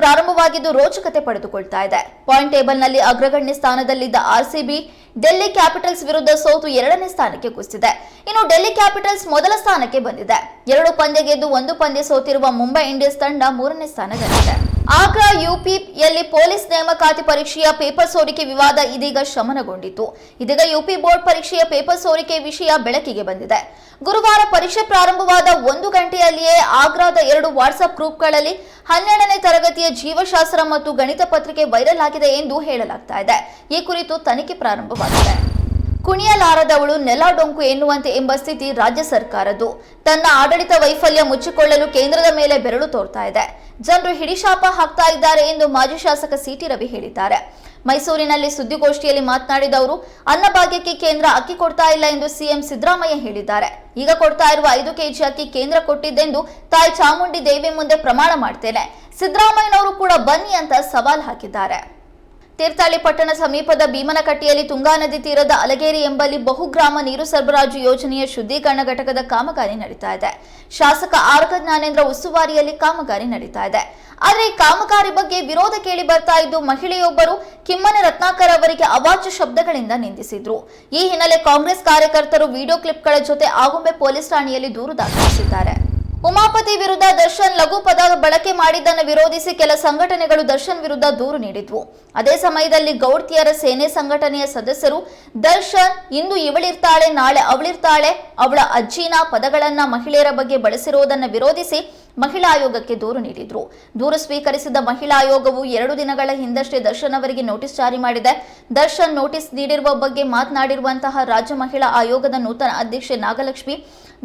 ಶುರುವಾಗಿದ್ದು ರೋಚಕತೆ ಪಡೆದುಕೊಳ್ತಾ ಇದೆ. ಪಾಯಿಂಟ್ ಟೇಬಲ್ನಲ್ಲಿ ಅಗ್ರಗಣ್ಯ ಸ್ಥಾನದಲ್ಲಿದ್ದ ಆರ್ಸಿಬಿ, ಡೆಲ್ಲಿ ಕ್ಯಾಪಿಟಲ್ಸ್ ವಿರುದ್ಧ ಸೋತು ಎರಡನೇ ಸ್ಥಾನಕ್ಕೆ ಕುಸಿದಿದೆ. ಇನ್ನು ಡೆಲ್ಲಿ ಕ್ಯಾಪಿಟಲ್ಸ್ ಮೊದಲ ಸ್ಥಾನಕ್ಕೆ ಬಂದಿದೆ. ಎರಡು ಪಂದ್ಯ ಗೆದ್ದು ಒಂದು ಪಂದ್ಯ ಸೋತಿರುವ ಮುಂಬೈ ಇಂಡಿಯನ್ಸ್ ತಂಡ ಮೂರನೇ ಸ್ಥಾನದಲ್ಲಿದೆ. ಆಗ್ರಾ ಯುಪಿಯಲ್ಲಿ ಪೊಲೀಸ್ ನೇಮಕಾತಿ ಪರೀಕ್ಷೆಯ ಪೇಪರ್ ಸೋರಿಕೆ ವಿವಾದ ಇದೀಗ ಶಮನಗೊಂಡಿತು ಇದೀಗ ಯುಪಿ ಬೋರ್ಡ್ ಪರೀಕ್ಷೆಯ ಪೇಪರ್ ಸೋರಿಕೆ ವಿಷಯ ಬೆಳಕಿಗೆ ಬಂದಿದೆ. ಗುರುವಾರ ಪರೀಕ್ಷೆ ಪ್ರಾರಂಭವಾದ ಒಂದು ಗಂಟೆಯಲ್ಲಿಯೇ ಆಗ್ರಾದ ಎರಡು ವಾಟ್ಸ್ಆಪ್ ಗ್ರೂಪ್ಗಳಲ್ಲಿ ಹನ್ನೆರಡನೇ ತರಗತಿಯ ಜೀವಶಾಸ್ತ್ರ ಮತ್ತು ಗಣಿತ ಪತ್ರಿಕೆ ವೈರಲ್ ಆಗಿದೆ ಎಂದು ಹೇಳಲಾಗ್ತಾ ಇದೆ. ಈ ಕುರಿತು ತನಿಖೆ ಪ್ರಾರಂಭವಾಗಿದೆ. ಕುಣಿಯಲಾರದವಳು ನೆಲ ಡೊಂಕು ಎನ್ನುವಂತೆ ಎಂಬ ಸ್ಥಿತಿ ರಾಜ್ಯ ಸರ್ಕಾರದ್ದು. ತನ್ನ ಆಡಳಿತ ವೈಫಲ್ಯ ಮುಚ್ಚಿಕೊಳ್ಳಲು ಕೇಂದ್ರದ ಮೇಲೆ ಬೆರಳು ತೋರ್ತಾ ಇದೆ. ಜನರು ಹಿಡಿಶಾಪ ಹಾಕ್ತಾ ಇದ್ದಾರೆ ಎಂದು ಮಾಜಿ ಶಾಸಕ ಸಿಟಿ ರವಿ ಹೇಳಿದ್ದಾರೆ. ಮೈಸೂರಿನಲ್ಲಿ ಸುದ್ದಿಗೋಷ್ಠಿಯಲ್ಲಿ ಮಾತನಾಡಿದ ಅವರು ಅನ್ನಭಾಗ್ಯಕ್ಕೆ ಕೇಂದ್ರ ಅಕ್ಕಿ ಕೊಡ್ತಾ ಇಲ್ಲ ಎಂದು ಸಿಎಂ ಸಿದ್ದರಾಮಯ್ಯ ಹೇಳಿದ್ದಾರೆ. ಈಗ ಕೊಡ್ತಾ ಇರುವ ಐದು ಕೆಜಿ ಅಕ್ಕಿ ಕೇಂದ್ರ ಕೊಟ್ಟಿದ್ದೆಂದು ತಾಯಿ ಚಾಮುಂಡಿ ದೇವಿ ಮುಂದೆ ಪ್ರಮಾಣ ಮಾಡ್ತೇನೆ. ಸಿದ್ದರಾಮಯ್ಯನವರು ಕೂಡ ಬನ್ನಿ ಅಂತ ಸವಾಲ್ ಹಾಕಿದ್ದಾರೆ. ತೀರ್ಥಹಳ್ಳಿ ಪಟ್ಟಣ ಸಮೀಪದ ಭೀಮನಕಟ್ಟಿಯಲ್ಲಿ ತುಂಗಾ ನದಿ ತೀರದ ಅಲಗೇರಿ ಎಂಬಲ್ಲಿ ಬಹುಗ್ರಾಮ ನೀರು ಸರಬರಾಜು ಯೋಜನೆಯ ಶುದ್ಧೀಕರಣ ಘಟಕದ ಕಾಮಗಾರಿ ನಡೀತಾ ಇದೆ. ಶಾಸಕ ಆರಗ ಜ್ಞಾನೇಂದ್ರ ಉಸ್ತುವಾರಿಯಲ್ಲಿ ಕಾಮಗಾರಿ ನಡೀತಾ ಇದೆ. ಆದರೆ ಈ ಕಾಮಗಾರಿ ಬಗ್ಗೆ ವಿರೋಧ ಕೇಳಿ ಬರ್ತಾ ಇದ್ದು ಮಹಿಳೆಯೊಬ್ಬರು ಕಿಮ್ಮನೆ ರತ್ನಾಕರ್ ಅವರಿಗೆ ಅವಾಚ್ಯ ಶಬ್ದಗಳಿಂದ ನಿಂದಿಸಿದ್ರು. ಈ ಹಿನ್ನೆಲೆ ಕಾಂಗ್ರೆಸ್ ಕಾರ್ಯಕರ್ತರು ವಿಡಿಯೋ ಕ್ಲಿಪ್ಗಳ ಜೊತೆ ಆಗುಂಬೆ ಪೊಲೀಸ್ ಠಾಣೆಯಲ್ಲಿ ದೂರು ದಾಖಲಿಸಿದ್ದಾರೆ. ಉಮಾಪತಿ ವಿರುದ್ಧ ದರ್ಶನ್ ಲಘು ಪದ ಬಳಕೆ ಮಾಡಿದ್ದನ್ನು ವಿರೋಧಿಸಿ ಕೆಲ ಸಂಘಟನೆಗಳು ದರ್ಶನ್ ವಿರುದ್ಧ ದೂರು ನೀಡಿದ್ವು. ಅದೇ ಸಮಯದಲ್ಲಿ ಗೌಡ್ತಿಯರ ಸೇನೆ ಸಂಘಟನೆಯ ಸದಸ್ಯರು, ದರ್ಶನ್, ಇಂದು ಇವಳಿರ್ತಾಳೆ, ನಾಳೆ ಅವಳಿರ್ತಾಳೆ, ಅವಳ ಅಜ್ಜಿನ ಪದಗಳನ್ನ ಮಹಿಳೆಯರ ಬಗ್ಗೆ ಬಳಸಿರುವುದನ್ನು ವಿರೋಧಿಸಿ ಮಹಿಳಾ ಆಯೋಗಕ್ಕೆ ದೂರು ನೀಡಿದ್ರು. ದೂರು ಸ್ವೀಕರಿಸಿದ ಮಹಿಳಾ ಆಯೋಗವು ಎರಡು ದಿನಗಳ ಹಿಂದಷ್ಟೇ ದರ್ಶನ್ ಅವರಿಗೆ ನೋಟಿಸ್ ಜಾರಿ ಮಾಡಿದೆ. ದರ್ಶನ್ ನೋಟಿಸ್ ನೀಡಿರುವ ಬಗ್ಗೆ ಮಾತನಾಡಿರುವಂತಹ ರಾಜ್ಯ ಮಹಿಳಾ ಆಯೋಗದ ನೂತನ ಅಧ್ಯಕ್ಷೆ ನಾಗಲಕ್ಷ್ಮಿ,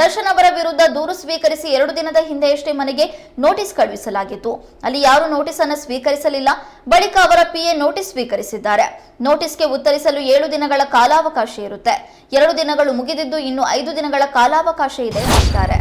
ದರ್ಶನ್ ಅವರ ವಿರುದ್ಧ ದೂರು ಸ್ವೀಕರಿಸಿ ಎರಡು ದಿನದ ಹಿಂದೆಯಷ್ಟೇ ಮನೆಗೆ ನೋಟಿಸ್ ಕಳುಹಿಸಲಾಗಿತ್ತು. ಅಲ್ಲಿ ಯಾರು ನೋಟಿಸ್ ಅನ್ನು ಸ್ವೀಕರಿಸಲಿಲ್ಲ. ಬಳಿಕ ಅವರ ಪಿಎ ನೋಟಿಸ್ ಸ್ವೀಕರಿಸಿದ್ದಾರೆ. ನೋಟಿಸ್ಗೆ ಉತ್ತರಿಸಲು ಏಳು ದಿನಗಳ ಕಾಲಾವಕಾಶ ಇರುತ್ತೆ. ಎರಡು ದಿನಗಳು ಮುಗಿದಿದ್ದು ಇನ್ನು ಐದು ದಿನಗಳ ಕಾಲಾವಕಾಶ ಇದೆ ಎಂದಿದ್ದಾರೆ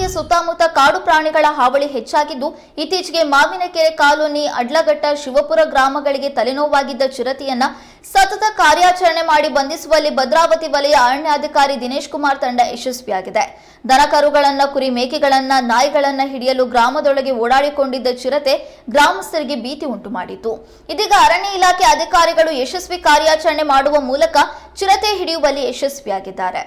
ಭದ್ರಾವತಿಯ ಸುತ್ತಮುತ್ತ ಕಾಡು ಪ್ರಾಣಿಗಳ ಹಾವಳಿ ಹೆಚ್ಚಾಗಿದ್ದು, ಇತ್ತೀಚೆಗೆ ಮಾವಿನಕೆರೆ ಕಾಲೋನಿ, ಅಡ್ಲಘಟ್ಟ, ಶಿವಪುರ ಗ್ರಾಮಗಳಿಗೆ ತಲೆನೋವಾಗಿದ್ದ ಚಿರತೆಯನ್ನ ಸತತ ಕಾರ್ಯಾಚರಣೆ ಮಾಡಿ ಬಂಧಿಸುವಲ್ಲಿ ಭದ್ರಾವತಿ ವಲಯ ಅರಣ್ಯಾಧಿಕಾರಿ ದಿನೇಶ್ ಕುಮಾರ್ ತಂಡ ಯಶಸ್ವಿಯಾಗಿದೆ. ದನಕರುಗಳನ್ನ, ಕುರಿ ಮೇಕೆಗಳನ್ನ, ನಾಯಿಗಳನ್ನ ಹಿಡಿಯಲು ಗ್ರಾಮದೊಳಗೆ ಓಡಾಡಿಕೊಂಡಿದ್ದ ಚಿರತೆ ಗ್ರಾಮಸ್ಥರಿಗೆ ಭೀತಿ ಉಂಟು ಮಾಡಿತು ಇದೀಗ ಅರಣ್ಯ ಇಲಾಖೆ ಅಧಿಕಾರಿಗಳು ಯಶಸ್ವಿ ಕಾರ್ಯಾಚರಣೆ ಮಾಡುವ ಮೂಲಕ ಚಿರತೆ ಹಿಡಿಯುವಲ್ಲಿ ಯಶಸ್ವಿಯಾಗಿದ್ದಾರೆ.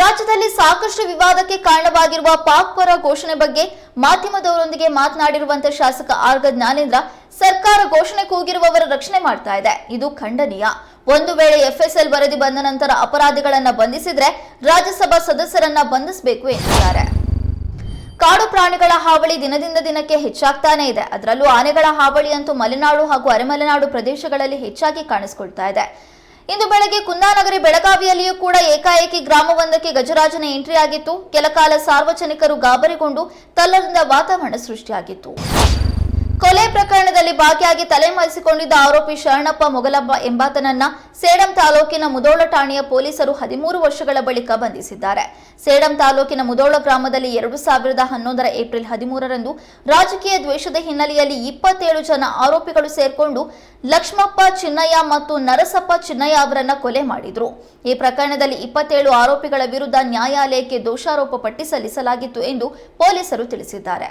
ರಾಜ್ಯದಲ್ಲಿ ಸಾಕಷ್ಟು ವಿವಾದಕ್ಕೆ ಕಾರಣವಾಗಿರುವ ಪಾಕ್ ಪರ ಘೋಷಣೆ ಬಗ್ಗೆ ಮಾಧ್ಯಮದವರೊಂದಿಗೆ ಮಾತನಾಡಿರುವಂತೆ ಶಾಸಕ ಆರ್ಗ ಜ್ಞಾನೇಂದ್ರ ಸರ್ಕಾರ ಘೋಷಣೆ ಕೂಗಿರುವವರ ರಕ್ಷಣೆ ಮಾಡ್ತಾ ಇದೆ. ಇದು ಖಂಡನೀಯ. ಒಂದು ವೇಳೆ ಎಫ್ಎಸ್ಎಲ್ ವರದಿ ಬಂದ ನಂತರ ಅಪರಾಧಿಗಳನ್ನ ಬಂಧಿಸಿದ್ರೆ ರಾಜ್ಯಸಭಾ ಸದಸ್ಯರನ್ನ ಬಂಧಿಸಬೇಕು ಎನ್ನುತ್ತಾರೆ. ಕಾಡು ಪ್ರಾಣಿಗಳ ಹಾವಳಿ ದಿನದಿಂದ ದಿನಕ್ಕೆ ಹೆಚ್ಚಾಗ್ತಾನೆ ಇದೆ. ಅದರಲ್ಲೂ ಆನೆಗಳ ಹಾವಳಿ ಅಂತೂ ಮಲೆನಾಡು ಹಾಗೂ ಅರೆಮಲೆನಾಡು ಪ್ರದೇಶಗಳಲ್ಲಿ ಹೆಚ್ಚಾಗಿ ಕಾಣಿಸಿಕೊಳ್ತಾ ಇದೆ. ಇಂದು ಬೆಳಗ್ಗೆ ಕುಂದಾನಗರಿ ಬೆಳಗಾವಿಯಲ್ಲಿಯೂ ಕೂಡ ಏಕಾಏಕಿ ಗ್ರಾಮವೊಂದಕ್ಕೆ ಗಜರಾಜನ ಎಂಟ್ರಿ ಆಗಿತ್ತು. ಕೆಲಕಾಲ ಸಾರ್ವಜನಿಕರು ಗಾಬರಿಗೊಂಡು ತಲ್ಲರಿಂದ ವಾತಾವರಣ ಸೃಷ್ಟಿಯಾಗಿತ್ತು. ಕೊಲೆ ಪ್ರಕರಣದಲ್ಲಿ ಭಾಗಿಯಾಗಿ ತಲೆಮರೆಸಿಕೊಂಡಿದ್ದ ಆರೋಪಿ ಶರಣಪ್ಪ ಮೊಗಲಪ್ಪ ಎಂಬಾತನನ್ನ ಸೇಡಂ ತಾಲೂಕಿನ ಮುದೋಳ ಠಾಣೆಯ ಪೊಲೀಸರು ಹದಿಮೂರು ವರ್ಷಗಳ ಬಳಿಕ ಬಂಧಿಸಿದ್ದಾರೆ. ಸೇಡಂ ತಾಲೂಕಿನ ಮುದೋಳ ಗ್ರಾಮದಲ್ಲಿ ಎರಡು ಸಾವಿರದ ಹನ್ನೊಂದರ ಏಪ್ರಿಲ್ ಹದಿಮೂರರಂದು ರಾಜಕೀಯ ದ್ವೇಷದ ಹಿನ್ನೆಲೆಯಲ್ಲಿ ಇಪ್ಪತ್ತೇಳು ಜನ ಆರೋಪಿಗಳು ಸೇರ್ಕೊಂಡು ಲಕ್ಷ್ಮಪ್ಪ ಚಿನ್ನಯ್ಯ ಮತ್ತು ನರಸಪ್ಪ ಚಿನ್ನಯ್ಯ ಅವರನ್ನ ಕೊಲೆ ಮಾಡಿದ್ರು. ಈ ಪ್ರಕರಣದಲ್ಲಿ ಇಪ್ಪತ್ತೇಳು ಆರೋಪಿಗಳ ವಿರುದ್ಧ ನ್ಯಾಯಾಲಯಕ್ಕೆ ದೋಷಾರೋಪ ಪಟ್ಟಿ ಸಲ್ಲಿಸಲಾಗಿತ್ತು ಎಂದು ಪೊಲೀಸರು ತಿಳಿಸಿದ್ದಾರೆ.